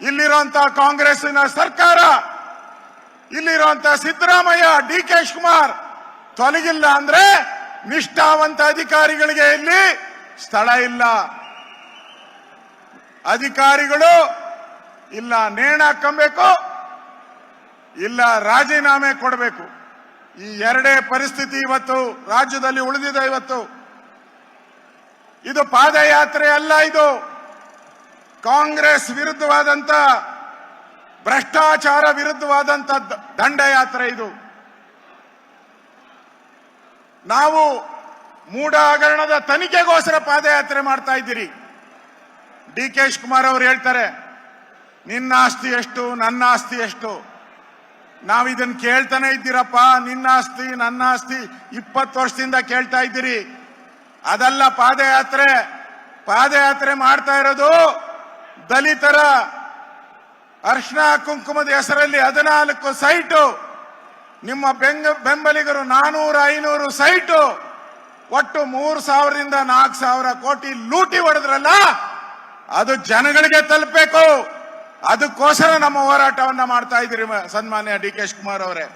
ಇಲ್ಲಿರುವಂತ ಕಾಂಗ್ರೆಸ್ಸಿನ ಸರ್ಕಾರ, ಇಲ್ಲಿರುವಂತ ಸಿದ್ದರಾಮಯ್ಯ ಡಿ ಕೆ ಶಿವಕುಮಾರ್ ತೊಲಗಿಲ್ಲ ಅಂದ್ರೆ ನಿಷ್ಠಾವಂತ ಅಧಿಕಾರಿಗಳಿಗೆ ಇಲ್ಲಿ ಸ್ಥಳ ಇಲ್ಲ. ಅಧಿಕಾರಿಗಳು ಇಲ್ಲ ನೇಣ ಹಾಕಬೇಕು ಇಲ್ಲ ರಾಜೀನಾಮೆ ಕೊಡಬೇಕು. ಈ ಎರಡೇ ಪರಿಸ್ಥಿತಿ ಇವತ್ತು ರಾಜ್ಯದಲ್ಲಿ ಉಳಿದಿದೆ ಇವತ್ತು. ಇದು ಪಾದಯಾತ್ರೆ ಅಲ್ಲ ಇದು. ಕಾಂಗ್ರೆಸ್ ವಿರುದ್ಧವಾದಂತ, ಭ್ರಷ್ಟಾಚಾರ ವಿರುದ್ಧವಾದಂತ ದಂಡಯಾತ್ರೆ ಇದು. ನಾವು ಮೂಢ ಹಗರಣದ ತನಿಖೆಗೋಸ್ಕರ ಪಾದಯಾತ್ರೆ ಮಾಡ್ತಾ ಇದ್ದೀರಿ. ಡಿ ಕೆ ಶಿವಕುಮಾರ್ ಅವರು ಹೇಳ್ತಾರೆ, ನಿನ್ನ ಆಸ್ತಿ ಎಷ್ಟು, ನನ್ನ ಆಸ್ತಿ ಎಷ್ಟು? ನಾವು ಇದನ್ನ ಕೇಳ್ತಾನೆ ಇದ್ದೀರಪ್ಪ, ನಿನ್ನ ಆಸ್ತಿ, ನನ್ನ ಆಸ್ತಿ, ಇಪ್ಪತ್ತು ವರ್ಷದಿಂದ ಕೇಳ್ತಾ ಇದ್ದೀರಿ. ಅದಲ್ಲ ಪಾದಯಾತ್ರೆ ಪಾದಯಾತ್ರೆ ಮಾಡ್ತಾ ಇರೋದು ದಲಿತರ ಅರ್ಶನ ಕುಂಕುಮದ ಹೆಸರಲ್ಲಿ ಹದಿನಾಲ್ಕು ಸೈಟು. ನಿಮ್ಮ ಬೆಂಗ, ಬೆಂಬಲಿಗರು ನಾನೂರು, ಐನೂರು ಸೈಟು. ಒಟ್ಟು ಮೂರು ಸಾವಿರದಿಂದ ನಾಲ್ಕು ಸಾವಿರ ಕೋಟಿ ಲೂಟಿ ಹೊಡೆದ್ರಲ್ಲ, ಅದು ಜನಗಳಿಗೆ ತಲುಪಬೇಕು. ಅದಕ್ಕೋಸ್ಕರ ನಮ್ಮ ಹೋರಾಟವನ್ನ ಮಾಡ್ತಾ ಇದ್ದೀರಿ ಸನ್ಮಾನ್ಯ ಡಿ ಕೆ ಶಿವಕುಮಾರ್ ಅವರೇ.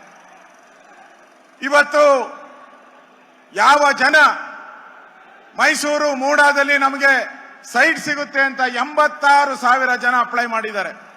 ಇವತ್ತು ಯಾವ ಜನ ಮೈಸೂರು, ಮೂಡಾದಲ್ಲಿ ನಮಗೆ ಸೈಟ್ ಸಿಗುತ್ತೆ ಅಂತ ಎಂಬತ್ತಾರು ಸಾವಿರ ಜನ ಅಪ್ಲೈ ಮಾಡಿದ್ದಾರೆ.